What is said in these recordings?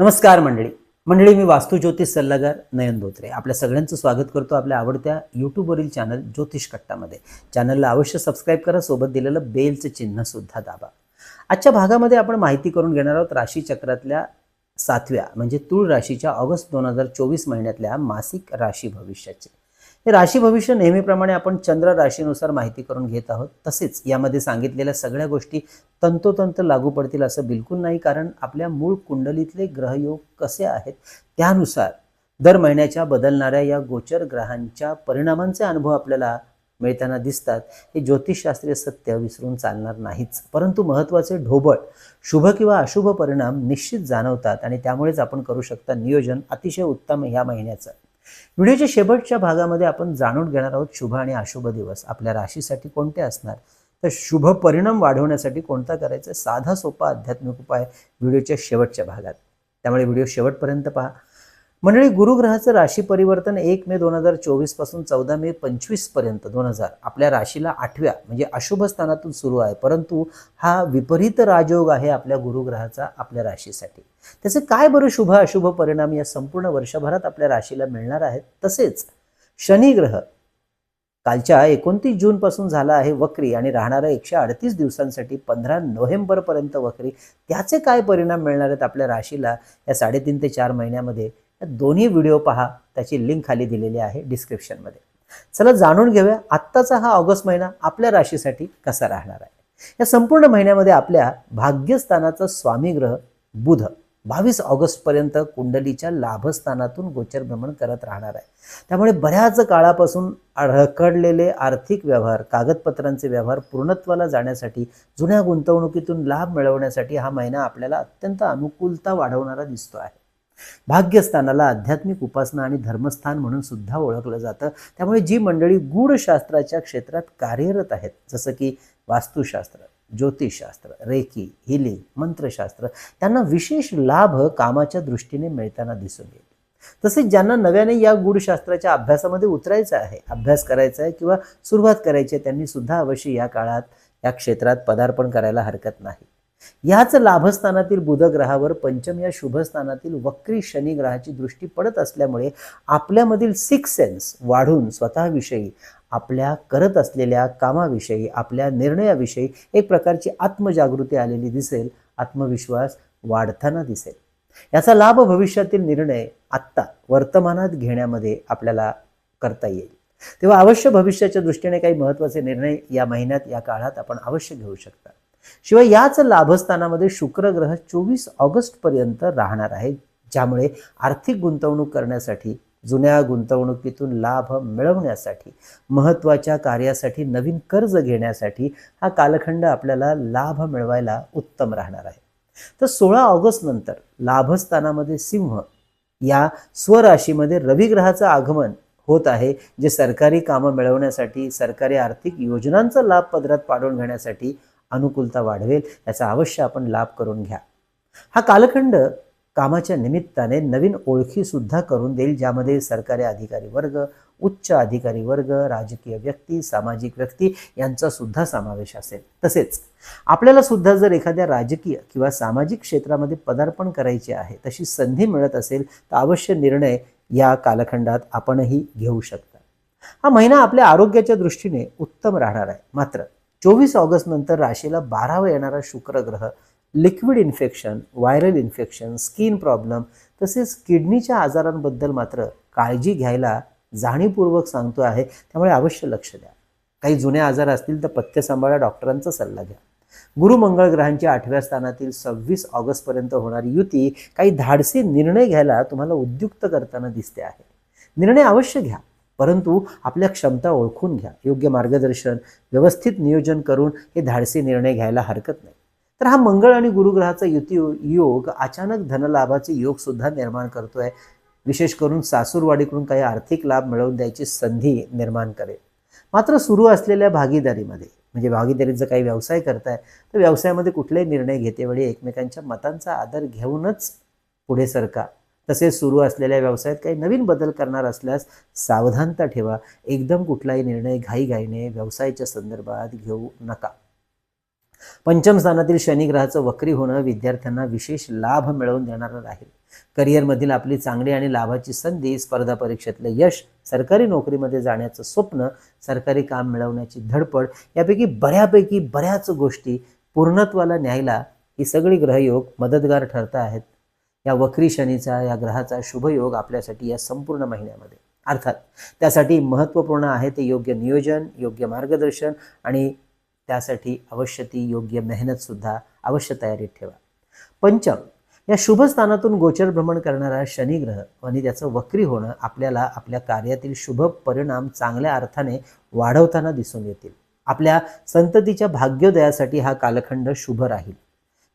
नमस्कार मंडळी. मंडळी मी वास्तू ज्योतिष सल्लागार नयन धोत्रे. आपल्या सगळ्यांचं स्वागत करतो आपल्या आवडत्या यूट्यूबवरील चॅनल ज्योतिष कट्टामध्ये. चॅनलला अवश्य सबस्क्राईब करा सोबत दिलेलं बेलचं चिन्हसुद्धा दाबा. आजच्या भागामध्ये आपण माहिती करून घेणार आहोत राशीचक्रातल्या सातव्या म्हणजे तूळ राशीच्या ऑगस्ट दोन हजार चोवीस महिन्यातल्या मासिक राशी भविष्याचे. हे राशी भविष्य नेहमीप्रमाणे आपण चंद्र राशीनुसार माहिती करून घेत आहोत. तसेच यामध्ये सांगितलेल्या सगळ्या गोष्टी तंतोतंत लागू पडतील असं बिलकुल नाही कारण आपल्या मूळ कुंडलीतले ग्रहयोग कसे आहेत त्यानुसार दर महिन्याच्या बदलणाऱ्या या गोचर ग्रहांच्या परिणामांचे अनुभव आपल्याला मिळताना दिसतात. हे ज्योतिषशास्त्रीय सत्य विसरून चालणार नाहीच परंतु महत्त्वाचे ढोबळ शुभ किंवा अशुभ परिणाम निश्चित जाणवतात आणि त्यामुळेच आपण करू शकता नियोजन अतिशय उत्तम ह्या महिन्याचं. व्हिडिओच्या शेवटच्या भागामध्ये आपण जाणून घेणार आहोत शुभ आणि अशुभ दिवस. आपल्या राशीसाठी कोणते असणार? तर शुभ परिणाम वाढवण्यासाठी कोणता करायचा? साधा सोपा आध्यात्मिक उपाय व्हिडिओच्या शेवटच्या भागात. त्यामुळे व्हिडिओ शेवटपर्यंत पहा. मंडळी गुरुग्रहाचं राशी परिवर्तन एक मे दोन हजार चोवीसपासून चौदा मे पंचवीसपर्यंत दोन हजार. आपल्या राशीला आठव्या म्हणजे अशुभ स्थानातून सुरू आहे. परंतु हा विपरीत राजयोग आहे आपल्या गुरुग्रहाचा आपल्या राशीसाठी. त्याचे काय बरं शुभ अशुभ परिणाम या संपूर्ण वर्षभरात आपल्या राशीला मिळणार आहेत? तसेच शनिग्रह कालच्या एकोणतीस जूनपासून झाला आहे वक्री आणि राहणाऱ्या एकशे अडतीस दिवसांसाठी पंधरा नोव्हेंबरपर्यंत वक्री. त्याचे काय परिणाम मिळणार आहेत आपल्या राशीला या साडेतीन ते चार महिन्यामध्ये? दोन्ही व्हिडिओ पहा. त्याची लिंक खाली दिलेली आहे डिस्क्रिप्शनमध्ये चला जाणून घेऊया आत्ताचा हा ऑगस्ट महिना आपल्या राशीसाठी कसा राहणार आहे. या संपूर्ण महिन्यामध्ये आपल्या भाग्यस्थानाचा स्वामी ग्रह बुध बावीस ऑगस्टपर्यंत कुंडलीच्या लाभस्थानातून गोचर भ्रमण करत राहणार आहे. त्यामुळे बऱ्याच काळापासून रखडलेले आर्थिक व्यवहार कागदपत्रांचे व्यवहार पूर्णत्वाला जाण्यासाठी जुन्या गुंतवणुकीतून लाभ मिळवण्यासाठी हा महिना आपल्याला अत्यंत अनुकूलता वाढवणारा दिसतो आहे. भाग्यस्थानाला आध्यात्मिक उपासना आणि धर्मस्थान म्हणून सुद्धा ओळखलं जातं. त्यामुळे जी मंडळी गूढशास्त्राच्या क्षेत्रात कार्यरत आहेत जसं की वास्तुशास्त्र ज्योतिषशास्त्र रेकी हिलिंग मंत्रशास्त्र त्यांना विशेष लाभ कामाच्या दृष्टीने मिळताना दिसून येईल. तसेच ज्यांना नव्याने या गूढशास्त्राच्या अभ्यासामध्ये उतरायचं आहे अभ्यास करायचा आहे किंवा सुरुवात करायची आहे त्यांनी सुद्धा अवश्य या काळात या क्षेत्रात पदार्पण करायला हरकत नाही. याच लाभस्थानातील बुधग्रहावर पंचम या शुभस्थानातील वक्री शनी ग्रहाची दृष्टी पडत असल्यामुळे आपल्यामधील सिक्स सेन्स वाढून स्वतःविषयी आपल्या करत असलेल्या कामाविषयी आपल्या निर्णयाविषयी एक प्रकारची आत्मजागृती आलेली दिसेल आत्मविश्वास वाढताना दिसेल. याचा लाभ भविष्यातील निर्णय आत्ता वर्तमानात घेण्यामध्ये आपल्याला करता येईल. तेव्हा अवश्य भविष्याच्या दृष्टीने काही महत्त्वाचे निर्णय या महिन्यात या काळात आपण अवश्य घेऊ शकता. शिवाय याच लाभस्थानामध्ये शुक्र ग्रह चोवीस ऑगस्ट पर्यंत राहणार आहे ज्यामुळे आर्थिक गुंतवणूक करण्यासाठी जुन्या गुंतवणुकीतून लाभ मिळवण्यासाठी महत्त्वाच्या कार्यासाठी नवीन कर्ज घेण्यासाठी हा कालखंड आपल्याला लाभ मिळवायला उत्तम राहणार आहे. तर सोळा ऑगस्ट नंतर लाभस्थानामध्ये सिंह या स्वराशीमध्ये रविग्रहाचं आगमन होत आहे जे सरकारी कामं मिळवण्यासाठी सरकारी आर्थिक योजनांचा लाभ पदरात पाडून घेण्यासाठी अनुकूलता वाढवेल याचा अवश्य आपण लाभ करून घ्या. हा कालखंड कामाच्या निमित्ताने नवीन ओळखीसुद्धा करून देईल ज्यामध्ये सरकारी अधिकारी वर्ग उच्च अधिकारी वर्ग राजकीय व्यक्ती सामाजिक व्यक्ती यांचा सुद्धा समावेश असेल. तसेच आपल्याला सुद्धा जर एखाद्या राजकीय किंवा सामाजिक क्षेत्रामध्ये पदार्पण करायचे आहे तशी संधी मिळत असेल तर अवश्य निर्णय या कालखंडात आपणही घेऊ शकता. हा महिना आपल्या आरोग्याच्या दृष्टीने उत्तम राहणार आहे. मात्र चोवीस ऑगस्ट नंतर राशीला बारावा येणारा शुक्रग्रह liquid infection viral infection skin problem तसेच किडनीच्या आजारांबद्दल मात्र काळजी घ्यायला जाणीवपूर्वक सांगतो आहे. त्यामुळे अवश्य लक्ष द्या. काही जुने आजार असतील तर पथ्य सांभाळा डॉक्टरांचा सल्ला घ्या. गुरु मंगळ ग्रहांच्या आठव्या स्थानातील सव्वीस ऑगस्टपर्यंत होणारी युती काही धाडसी निर्णय घ्यायला तुम्हाला उद्युक्त करताना दिसते आहे. निर्णय अवश्य घ्या. परंतु आपल्या क्षमता ओळखून घ्या योग्य मार्गदर्शन व्यवस्थित नियोजन करून हे धाडसी निर्णय घ्यायला हरकत नाही. तर हा मंगळ आणि गुरुग्रहाचा युती योग अचानक धनलाभाचे योगसुद्धा निर्माण करतो आहे विशेष करून सासूरवाडीकडून काही आर्थिक लाभ मिळवून द्यायची संधी निर्माण करेल. मात्र सुरू असलेल्या भागीदारीमध्ये म्हणजे भागीदारीत जर काही व्यवसाय करताय तर व्यवसायामध्ये कुठलेही निर्णय घेतेवेळी एकमेकांच्या मतांचा आदर घेऊनच पुढे सरका. तसेच सुरू असलेल्या व्यवसायात काही नवीन बदल करणार असल्यास सावधानता ठेवा. एकदम कुठलाही निर्णय घाईघाईने व्यवसायाच्या संदर्भात घेऊ नका. पंचम स्थानातील शनी ग्रहाचं वक्री होणं विद्यार्थ्यांना विशेष लाभ मिळवून देणारं राहील. करिअरमधील आपली चांगली आणि लाभाची संधी स्पर्धा परीक्षेतलं यश सरकारी नोकरीमध्ये जाण्याचं स्वप्न सरकारी काम मिळवण्याची धडपड यापैकी बऱ्यापैकी बऱ्याच गोष्टी पूर्णत्वाला न्यायला ही सगळी ग्रहयोग मदतगार ठरत आहेत. या वक्री शनीचा या ग्रहाचा शुभयोग आपल्यासाठी या संपूर्ण महिन्यामध्ये. अर्थात त्यासाठी महत्त्वपूर्ण आहे ते योग्य नियोजन योग्य मार्गदर्शन आणि त्यासाठी अवश्य ती योग्य मेहनतसुद्धा अवश्य तयारीत ठेवा. पंचम या शुभ स्थानातून गोचर भ्रमण करणारा शनिग्रह आणि त्याचं वक्री होणं आपल्याला आपल्या कार्यातील शुभ परिणाम चांगल्या अर्थाने वाढवताना दिसून येतील. आपल्या संततीच्या भाग्योदयासाठी हा कालखंड शुभ राहील.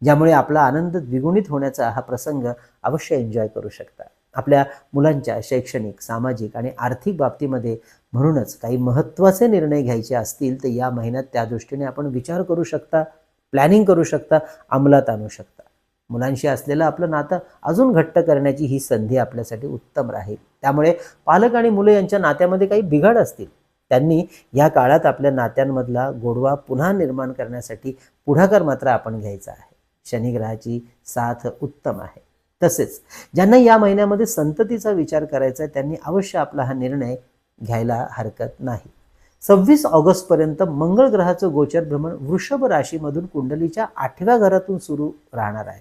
ज्यामुळे आपला आनंद द्विगुणित होण्याचा हा प्रसंग अवश्य एन्जॉय करू शकता. आपल्या मुलांच्या शैक्षणिक सामाजिक आणि आर्थिक बाबतीमध्ये म्हणूनच काही महत्त्वाचे निर्णय घ्यायचे असतील तर या महिन्यात त्या दृष्टीने आपण विचार करू शकता प्लॅनिंग करू शकता अंमलात आणू शकता. मुलांशी असलेलं आपलं नातं अजून घट्ट करण्याची ही संधी आपल्यासाठी उत्तम राहील. त्यामुळे पालक आणि मुलं यांच्या नात्यामध्ये काही बिघाड असतील त्यांनी या काळात आपल्या नात्यांमधला गोडवा पुन्हा निर्माण करण्यासाठी पुढाकार मात्र आपण घ्यायचा आहे. शनिग्रहाची साथ उत्तम आहे. तसेच ज्यांना या महिन्यामध्ये संततीचा विचार करायचा आहे त्यांनी अवश्य आपला हा निर्णय घ्यायला हरकत नाही. सव्वीस ऑगस्टपर्यंत मंगळ ग्रहाचं गोचर भ्रमण वृषभ राशीमधून कुंडलीच्या आठव्या घरातून सुरू राहणार आहे.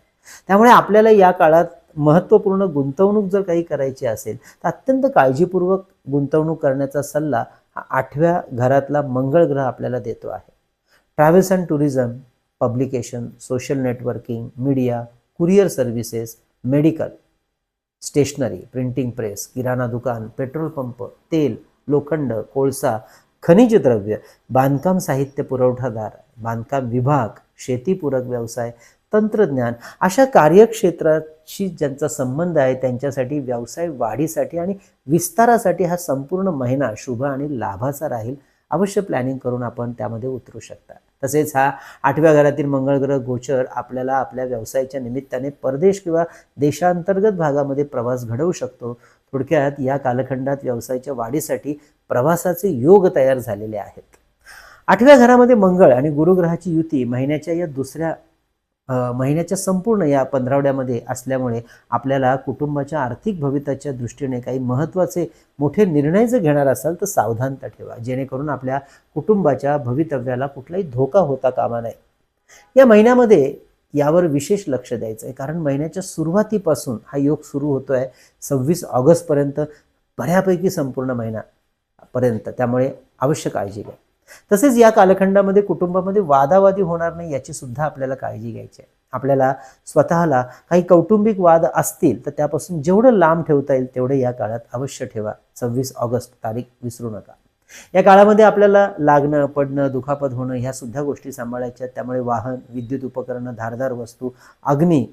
त्यामुळे आपल्याला या काळात महत्त्वपूर्ण गुंतवणूक जर काही करायची असेल तर अत्यंत काळजीपूर्वक गुंतवणूक करण्याचा सल्ला हा आठव्या घरातला मंगळ ग्रह आपल्याला देतो आहे. Travels and tourism publication social networking media courier services medical stationery printing press किराणा दुकान पेट्रोल पंप तेल लोखंड कोळसा खनिज द्रव्य बांधकाम साहित्य पुरवठादार बांधकाम विभाग शेतीपूरक व्यवसाय तंत्रज्ञान अशा कार्यक्षेत्राशी ज्यांचा संबंध आहे त्यांच्यासाठी व्यवसाय वाढीसाठी आणि विस्तारासाठी हा संपूर्ण महिना शुभ आणि लाभाचा राहील. अवश्य प्लॅनिंग करून आपण त्यामध्ये उतरू शकता. तसेच हा आठव्या घरातील मंगळ ग्रह गोचर आपल्याला आपल्या व्यवसायाच्या निमित्ताने परदेश किंवा देशांतर्गत भागामध्ये प्रवास घडवू शकतो. थोडक्यात या कालखंडात व्यवसायाच्या वाढीसाठी प्रवासाचे योग तयार झालेले आहेत. आठव्या घरामध्ये मंगळ आणि गुरुग्रहाची युती महिन्याच्या या दुसऱ्या महिन्याच्या संपूर्ण या पंधरावड्यामध्ये असल्यामुळे आपल्याला कुटुंबाच्या आर्थिक भविताच्या दृष्टीने काही महत्त्वाचे मोठे निर्णय जर घेणार असाल तर सावधानता ठेवा. जेणेकरून आपल्या कुटुंबाच्या भवितव्याला कुठलाही धोका होता कामा नये. या महिन्यामध्ये यावर विशेष लक्ष द्यायचं आहे कारण महिन्याच्या सुरुवातीपासून हा योग सुरू होतो आहे सव्वीस ऑगस्टपर्यंत बऱ्यापैकी संपूर्ण महिना पर्यंत. त्यामुळे अवश्य काळजी घ्या. तसेच या कालखंडामध्ये कुटुंबामध्ये वादावादी होणार नाही याची सुद्धा आपल्याला काळजी घ्यायची आहे. आपल्याला स्वतःला काही कौटुंबिक वाद असतील तर त्यापासून जेवढं लांब ठेवता येईल तेवढे या काळात अवश्य ठेवा. सव्वीस ऑगस्ट तारीख विसरू नका. या काळामध्ये आपल्याला लागणं पडणं दुखापत होणं ह्या सुद्धा गोष्टी सांभाळायच्या त्यामुळे वाहन विद्युत उपकरणं धारदार वस्तू अग्नी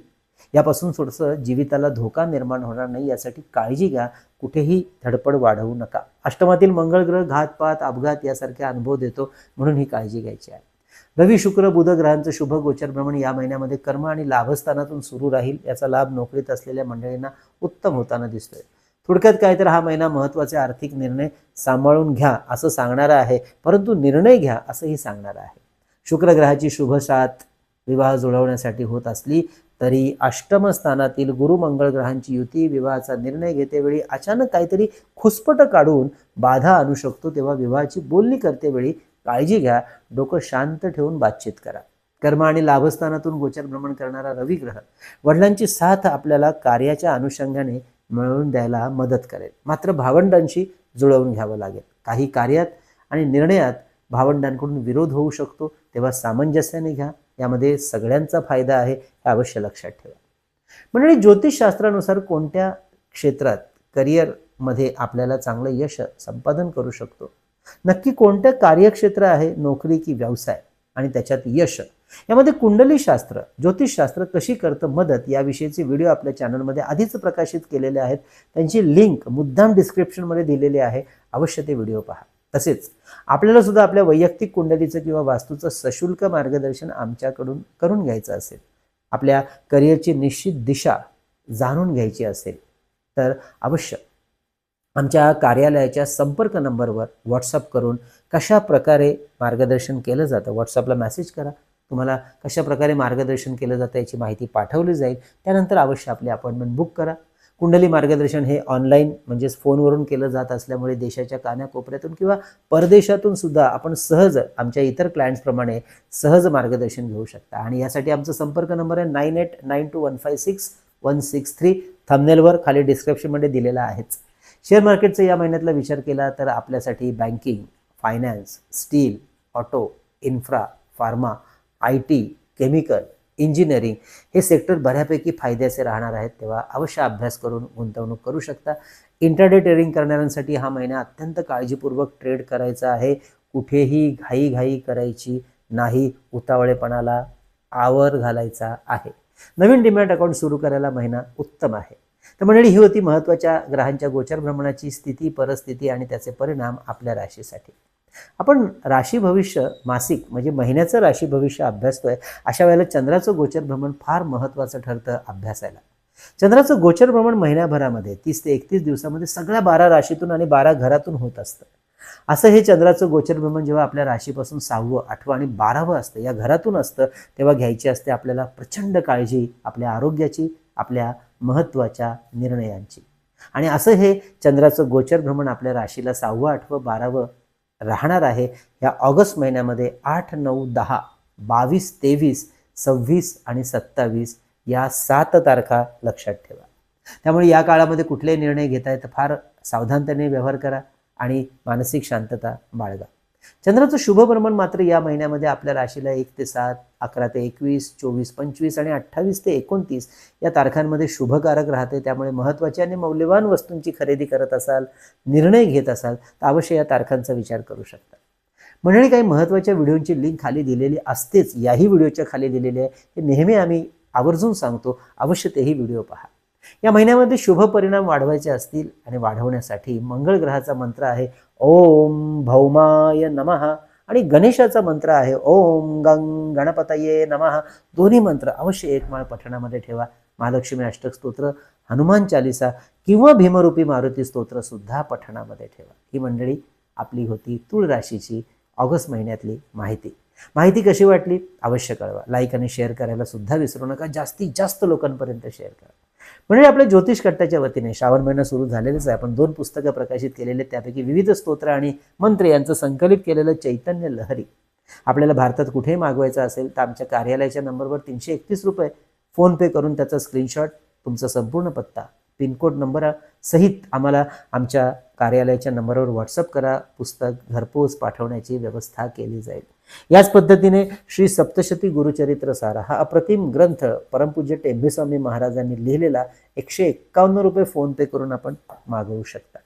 यापासून थोडंसं जीविताला धोका निर्माण होणार नाही यासाठी काळजी घ्या. कुठेही धडपड वाढवू नका. अष्टमातील मंगळ ग्रह घातपात अपघात यासारखे अनुभव देतो म्हणून ही काळजी घ्यायची आहे. रवी शुक्र बुध ग्रहांचं शुभ गोचर भ्रमण या महिन्यामध्ये कर्म आणि लाभस्थानातून सुरू राहील याचा लाभ नोकरीत असलेल्या मंडळींना उत्तम होताना दिसतोय. थोडक्यात काय तर हा महिना महत्त्वाचे आर्थिक निर्णय सांभाळून घ्या असं सांगणारा आहे परंतु निर्णय घ्या असंही सांगणारा आहे. शुक्र ग्रहाची शुभ साथ विवाह जुळवण्यासाठी होत असली तरी अष्टमस्थानातील गुरु मंगळ ग्रहांची युती विवाहाचा निर्णय घेतेवेळी अचानक काहीतरी खुसपट काढून बाधा आणू शकतो तेव्हा विवाहाची बोलणी करतेवेळी काळजी घ्या डोकं शांत ठेवून बातचीत करा. कर्म आणि लाभस्थानातून गोचर भ्रमण करणारा रवी ग्रह वडिलांची साथ आपल्याला कार्याच्या अनुषंगाने मिळवून द्यायला मदत करेल. मात्र भावंडांशी जुळवून घ्यावं लागेल. काही कार्यात आणि निर्णयात भावंडांकडून विरोध होऊ शकतो तेव्हा सामंजस्याने घ्या. यामध्ये सगळ्यांचा फायदा आहे हे अवश्य लक्षात ठेवा. म्हणजे ज्योतिषशास्त्रानुसार कोणत्या क्षेत्रात करिअरमध्ये आपल्याला चांगलं यश संपादन करू शकतो? नक्की कोणतं कार्यक्षेत्र आहे नोकरी की व्यवसाय? आणि त्याच्यात यश? यामध्ये कुंडलीशास्त्र ज्योतिषशास्त्र कशी करतं मदत याविषयीचे व्हिडिओ आपल्या चॅनलमध्ये आधीच प्रकाशित केलेले आहेत. त्यांची लिंक मुद्दाम डिस्क्रिप्शनमध्ये दिलेली आहे. अवश्य ते व्हिडिओ पहा. तसेच आपल्याला सुद्धा आपल्या वैयक्तिक कुंडलीचं किंवा वास्तूचं सशुल्क मार्गदर्शन आमच्याकडून करून घ्यायचं असेल आपल्या करिअरची निश्चित दिशा जाणून घ्यायची असेल तर अवश्य आमच्या कार्यालयाच्या संपर्क नंबरवर व्हॉट्सअप करून कशा प्रकारे मार्गदर्शन केलं जातं व्हॉट्सअपला मेसेज करा. तुम्हाला कशा प्रकारे मार्गदर्शन केलं जातं याची माहिती पाठवली जाईल. त्यानंतर अवश्य आपली अपॉइंटमेंट बुक करा. कुंडली मार्गदर्शन हे ऑनलाईन म्हणजेच फोनवरून केलं जात असल्यामुळे देशाच्या कानाकोपऱ्यातून किंवा परदेशातून सुद्धा आपण सहज आमच्या इतर क्लायंट्सप्रमाणे सहज मार्गदर्शन घेऊ शकता. आणि यासाठी आमचा संपर्क नंबर आहे nine eight nine two one five six one six three. थंबनेलवर खाली डिस्क्रिप्शनमध्ये दिलेला आहेच. शेअर मार्केटचा या महिन्यातला विचार केला तर आपल्यासाठी banking finance steel auto infra pharma I T chemical engineering हे सेक्टर बऱ्यापैकी फायद्याचे राहणार आहेत तेव्हा अवश्य अभ्यास करून गुंतवणूक करू शकता. इंटरडे ट्रेडिंग करणाऱ्यांसाठी हा महिना अत्यंत काळजीपूर्वक ट्रेड करायचा आहे. कुठेही घाईघाई करायची नाही उतावळेपणाला आवर घालायचा आहे. नवीन डिमॅट अकाउंट सुरू करायला महिना उत्तम आहे. तर मंडळी ही होती महत्त्वाच्या ग्रहांच्या गोचर भ्रमणाची स्थिती परिस्थिती आणि त्याचे परिणाम आपल्या राशीसाठी. आपण राशी भविष्य मासिक म्हणजे महिन्याचं राशी भविष्य अभ्यासतोय अशा वेळेला चंद्राचं गोचर भ्रमण फार महत्त्वाचं ठरतं अभ्यासायला. चंद्राचं गोचर भ्रमण महिन्याभरामध्ये तीस ते एकतीस दिवसामध्ये सगळ्या बारा राशीतून आणि बारा घरातून होत असतं. असं हे चंद्राचं गोचर भ्रमण जेव्हा आपल्या राशीपासून सहावं आठवं आणि बारावं असतं या घरातून असतं तेव्हा घ्यायची असते आपल्याला प्रचंड काळजी आपल्या आरोग्याची आपल्या महत्त्वाच्या निर्णयांची. आणि असं हे चंद्राचं गोचर भ्रमण आपल्या राशीला सहावं आठवं बारावं राहणार आहे. या ऑगस्ट महिन्यामध्ये आठ नऊ दहा बावीस तेवीस सव्वीस आणि सत्तावीस या सात तारखा लक्षात ठेवा. त्यामुळे या काळामध्ये कुठलेही निर्णय घेता तर फार सावधानतेने व्यवहार करा आणि मानसिक शांतता बाळगा. चंद्राचं शुभ भ्रमण मात्र या महिन्यामध्ये आपल्या राशीला एक ते सात अकरा ते एकवीस चोवीस पंचवीस आणि अठ्ठावीस ते एकोणतीस या तारखांमध्ये शुभकारक राहते. त्यामुळे महत्त्वाची आणि मौल्यवान वस्तूंची खरेदी करत असाल निर्णय घेत असाल तर अवश्य या तारखांचा विचार करू शकता. मंडळी काही महत्त्वाच्या व्हिडिओंची लिंक खाली दिलेली असतेच. याही व्हिडिओच्या खाली दिलेली आहे. हे नेहमी आम्ही आवर्जून सांगतो. अवश्य तेही व्हिडिओ पहा. या महिन्यामध्ये शुभ परिणाम वाढवायचे असतील आणि वाढवण्यासाठी मंगळ ग्रहाचा मंत्र आहे ओम भौमाय नमः. आणि गणेशाचा मंत्र आहे ओम गंग गणपतये नमः. दोन्ही मंत्र अवश्य एक माळ पठणामध्ये ठेवा. महालक्ष्मी अष्टक स्तोत्र हनुमान चालिसा किंवा भीमरूपी मारुती स्तोत्र सुद्धा पठणामध्ये ठेवा. ही मंडळी आपली होती तुळ राशीची ऑगस्ट महिन्यातली माहिती. माहिती कशी वाटली? अवश्य कळवा. लाईक आणि शेअर करायला सुद्धा विसरू नका. जास्तीत जास्त लोकांपर्यंत शेअर करा. म्हणजे आपल्या ज्योतिष कट्टाच्या वतीने श्रावण महिना सुरू झालेलेच आहे. आपण दोन पुस्तकं प्रकाशित केलेले त्यापैकी विविध स्तोत्र आणि मंत्र यांचं संकलित केलेलं चैतन्य लहरी. आपल्याला भारतात कुठेही मागवायचं असेल तर आमच्या कार्यालयाच्या नंबरवर तीनशे एकतीस रुपये फोनपे करून त्याचा स्क्रीनशॉट तुमचा संपूर्ण पत्ता पिनकोड नंबर सहित आम्हाला आमच्या कार्यालयाच्या नंबरवर व्हॉट्सअप करा पुस्तक घरपोच पाठवण्याची व्यवस्था केली जाईल. याच पद्धतीने श्री सप्तशती गुरुचरित्र सारा हा अप्रतिम ग्रंथ परमपूज्य टेंभेस्वामी महाराजांनी लिहिलेला एकशे एक्कावन्न रुपये फोन पे करून आपण मागवू शकता.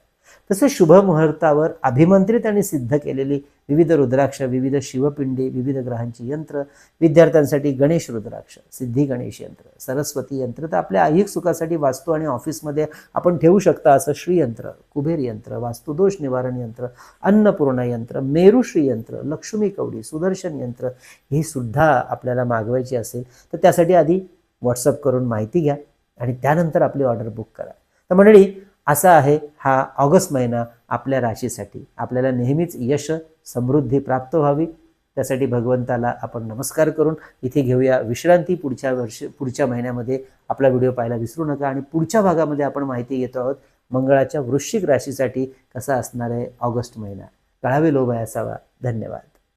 तसेच शुभ मुहूर्तावर अभिमंत्रित आणि सिद्ध केलेली विविध रुद्राक्ष विविध शिवपिंडी विविध ग्रहांची यंत्र विद्यार्थ्यांसाठी गणेश रुद्राक्ष सिद्धी गणेश यंत्र सरस्वती यंत्र तर आपल्या ऐहिक सुखासाठी वास्तू आणि ऑफिसमध्ये आपण ठेवू शकता असं श्रीयंत्र कुबेर यंत्र वास्तुदोष निवारण यंत्र अन्नपूर्णा यंत्र मेरुश्री यंत्र लक्ष्मी कवडी सुदर्शन यंत्र ही सुद्धा आपल्याला मागवायची असेल तर त्यासाठी आधी व्हॉट्सअप करून माहिती घ्या आणि त्यानंतर आपली ऑर्डर बुक करा. तर मंडळी असा आहे हा ऑगस्ट महिना आपल्या राशीसाठी. आपल्याला नेहमीच यश समृद्धी प्राप्त व्हावी. त्यासाठी भगवंताला आपण नमस्कार करून इथे घेऊया विश्रांती. पुढच्या वर्ष पुढच्या महिन्यामध्ये आपला व्हिडिओ पाहायला विसरू नका आणि पुढच्या भागामध्ये आपण माहिती घेतो आहोत मंगळाच्या वृश्चिक राशीसाठी कसा असणार आहे ऑगस्ट महिना. कळावे लोभ असावा धन्यवाद.